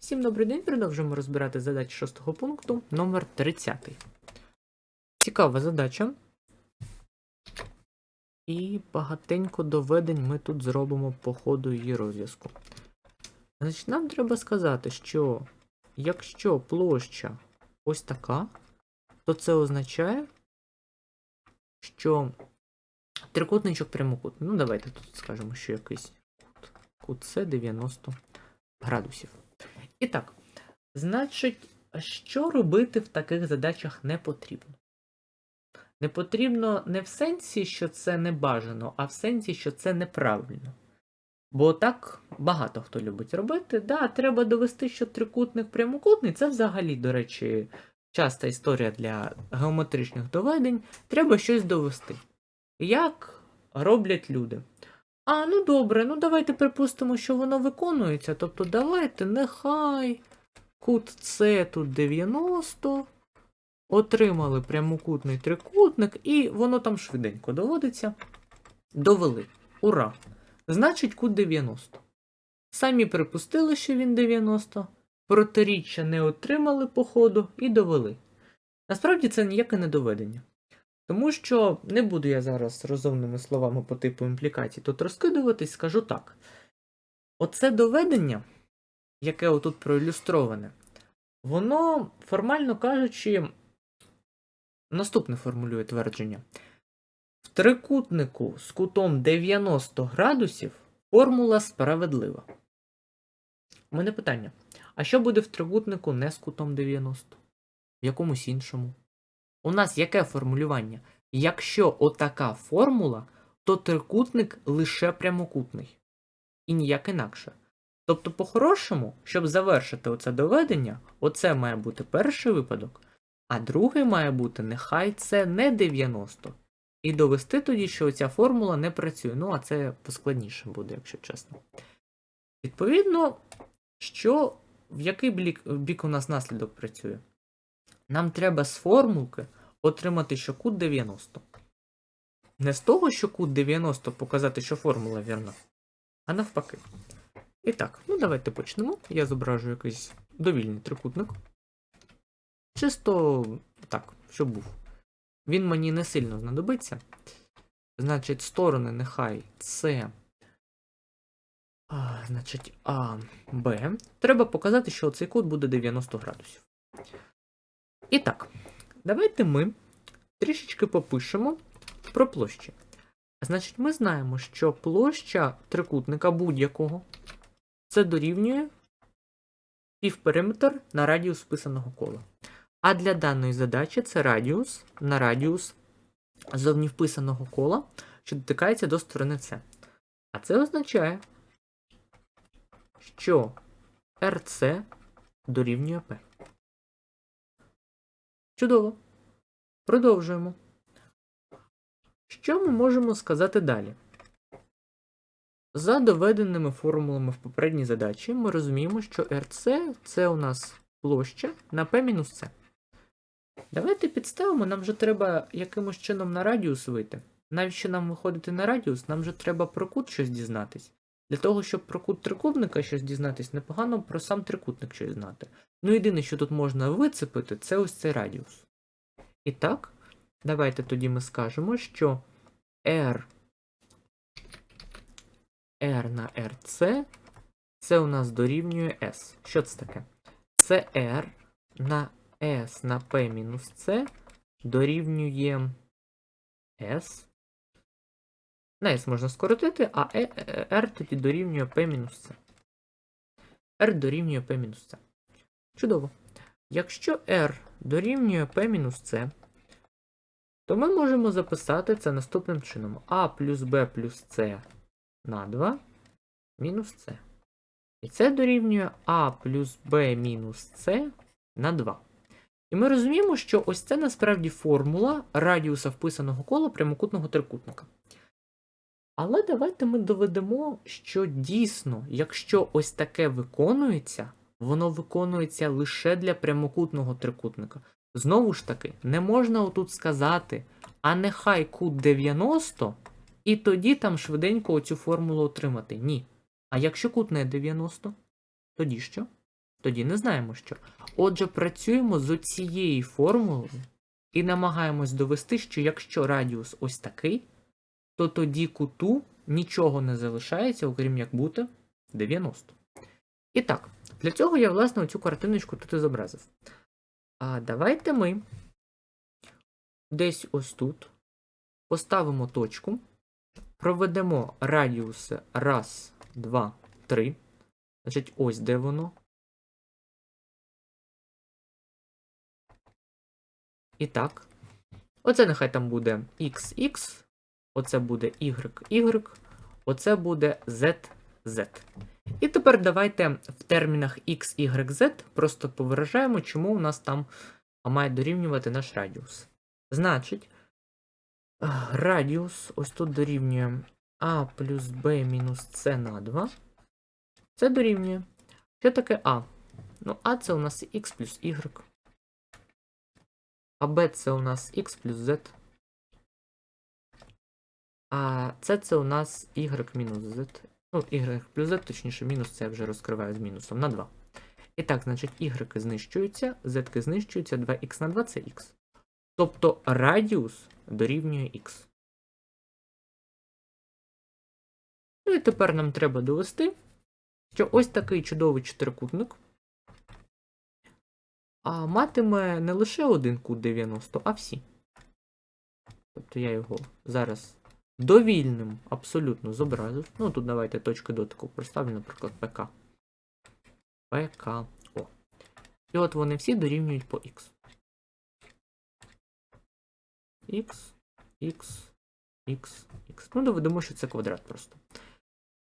Всім добрий день, продовжуємо розбирати задачі шостого пункту номер 30. Цікава задача. І багатенько доведень ми тут зробимо по ходу її розв'язку. Значить, нам треба сказати, що якщо площа ось така, то це означає, що трикутничок прямокутний. Ну, давайте тут скажемо, що якийсь. Кут С 90 градусів. І так, значить, що робити в таких задачах не потрібно? Не потрібно не в сенсі, що це не бажано, а в сенсі, що це неправильно. Бо так багато хто любить робити. Да, треба довести, що трикутник прямокутний це взагалі, до речі, часта історія для геометричних доведень. Треба щось довести. Як роблять люди? А, ну добре, ну давайте припустимо, що воно виконується. Тобто давайте, нехай кут С тут 90. Отримали прямокутний трикутник, і воно там швиденько доводиться. Довели. Ура! Значить, кут 90. Самі припустили, що він 90, протиріччя не отримали по ходу і довели. Насправді це ніяке не доведення. Тому що не буду я зараз розумними словами по типу імплікацій тут розкидуватись, скажу так. Оце доведення, яке отут проілюстроване, воно, формально кажучи, наступне формулює твердження. В трикутнику з кутом 90 градусів формула справедлива. У мене питання: а що буде в трикутнику не з кутом 90? В якомусь іншому? У нас яке формулювання? Якщо отака формула, то трикутник лише прямокутний. І ніяк інакше. Тобто, по-хорошому, щоб завершити оце доведення, оце має бути перший випадок, а другий має бути нехай це не 90. І довести тоді, що ця формула не працює. Ну, а це поскладніше буде, якщо чесно. Відповідно, що в який бік, бік у нас наслідок працює? Нам треба з формулки отримати, що кут 90. Не з того, що кут 90 показати, що формула вірна, а навпаки. І так, ну давайте почнемо. Я зображу якийсь довільний трикутник. Чисто так, щоб був. Він мені не сильно знадобиться. Значить, сторони нехай це. А, значить, А, Б. Треба показати, що цей кут буде 90 градусів. І так, давайте ми трішечки попишемо про площі. Значить, ми знаємо, що площа трикутника будь-якого це дорівнює півпериметр на радіус вписаного кола. А для даної задачі це радіус на радіус зовні вписаного кола, що дотикається до сторони С. А це означає, що RC дорівнює P. Чудово. Продовжуємо. Що ми можемо сказати далі? За доведеними формулами в попередній задачі ми розуміємо, що RC це у нас площа на P-С. Давайте підставимо, нам же треба якимось чином на радіус вийти. Навіщо нам виходити на радіус, нам же треба про кут щось дізнатись. Для того, щоб про кут трикутника щось дізнатись, непогано про сам трикутник щось знати. Ну, єдине, що тут можна вицепити, це ось цей радіус. І так, давайте тоді ми скажемо, що R, R на RC це у нас дорівнює S. Що це таке? Це R на S на P мінус C дорівнює S. На S можна скоротити, а R тоді дорівнює P мінус C. R дорівнює P мінус C. Чудово. Якщо R дорівнює P мінус C, то ми можемо записати це наступним чином. А плюс B плюс C на 2 мінус C. І це дорівнює А плюс Б мінус С на 2. І ми розуміємо, що ось це насправді формула радіуса вписаного кола прямокутного трикутника. Але давайте ми доведемо, що дійсно, якщо ось таке виконується, воно виконується лише для прямокутного трикутника. Знову ж таки, не можна отут сказати, а нехай кут 90, і тоді там швиденько оцю формулу отримати. Ні. А якщо кут не 90, тоді що? Тоді не знаємо, що. Отже, працюємо з цією формулою і намагаємось довести, що якщо радіус ось такий, то тоді куту нічого не залишається, окрім як бути 90. І так, для цього я, власне, цю картиночку тут і зобразив. А давайте ми десь ось тут поставимо точку, проведемо радіуси раз, два, три. Значить, ось де воно. І так. Оце нехай там буде XX, оце буде YY, оце буде ZZ. І тепер давайте в термінах X, Y, Z просто повиражаємо, чому у нас там має дорівнювати наш радіус. Значить, радіус ось тут дорівнює А плюс Б мінус С на 2. Це дорівнює. Що таке А? Ну, А це у нас X плюс Y. А Б це у нас X плюс Z. А С це у нас Y мінус Z. Ну, Y плюс Z, точніше, мінус це я вже розкриваю з мінусом на 2. І так, значить, Y знищуються, Z знищуються, 2х на 2 це Х. Тобто радіус дорівнює Х. Ну і тепер нам треба довести, що ось такий чудовий чотирикутник а матиме не лише один кут 90, а всі. Тобто я його зараз довільним абсолютно зобразив. Ну, тут давайте точки дотику проставлю, наприклад, ПК. ПК. О. І от вони всі дорівнюють по Х. Х, Х, Х, Х. Ну, доведемо, що це квадрат просто.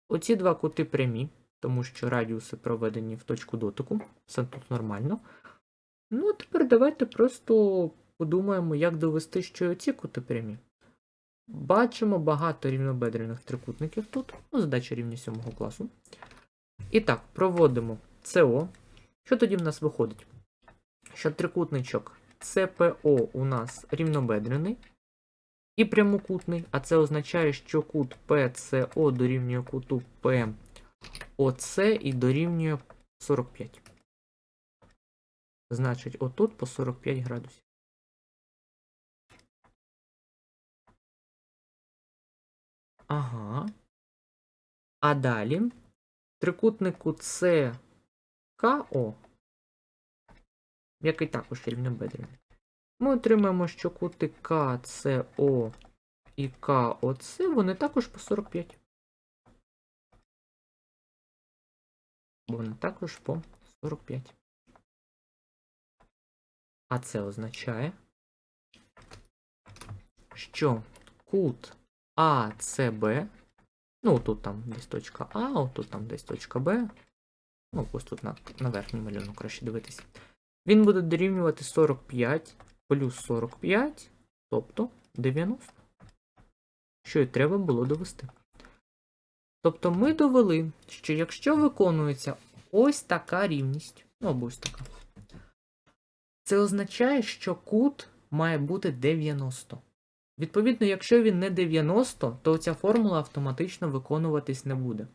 Оці два кути прямі, тому що радіуси проведені в точку дотику. Все тут нормально. Ну, а тепер давайте просто подумаємо, як довести, що оці кути прямі. Бачимо багато рівнобедрених трикутників тут. Ну, задача рівня 7 класу. І так, проводимо СО. Що тоді в нас виходить? Що трикутничок ЦПО у нас рівнобедрений і прямокутний, а це означає, що кут ПЦО дорівнює куту ПОЦ і дорівнює 45. Значить, отут по 45 градусів. Ага. А далі трикутнику ЦКО, який також рівнобедрений, ми отримаємо, що кути КЦО і КОЦ, вони також по 45. Вони також по 45. А це означає, що кут АЦБ, ну тут там десь точка А, отут там десь точка Б. Ну, ось тут на, на верхній малюнок краще дивитися. Він буде дорівнювати 45 плюс 45, тобто 90. Що і треба було довести. Тобто ми довели, що якщо виконується ось така рівність, ну або ось така. Це означає, що кут має бути 90. Відповідно, якщо він не 90, то ця формула автоматично виконуватись не буде.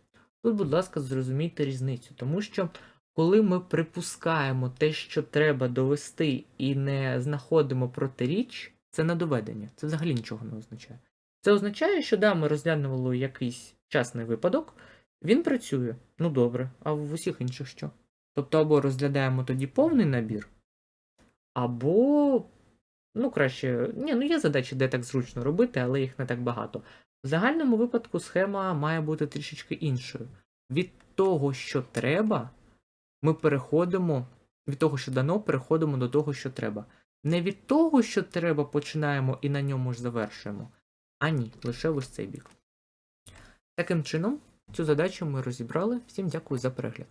Тут, будь ласка, зрозумійте різницю, тому що коли ми припускаємо те, що треба довести, і не знаходимо протиріч, це не доведення. Це взагалі нічого не означає. Це означає, що да, ми розглянули якийсь частний випадок, він працює. Ну добре, а в усіх інших що? Тобто, або розглядаємо тоді повний набір. Або, ну, краще, ні, ну є задачі, де так зручно робити, але їх не так багато. В загальному випадку схема має бути трішечки іншою. Від того, що треба, ми переходимо, від того, що дано, переходимо до того, що треба. Не від того, що треба, починаємо і на ньому ж завершуємо. А ні, лише ось цей бік. Таким чином, цю задачу ми розібрали. Всім дякую за перегляд.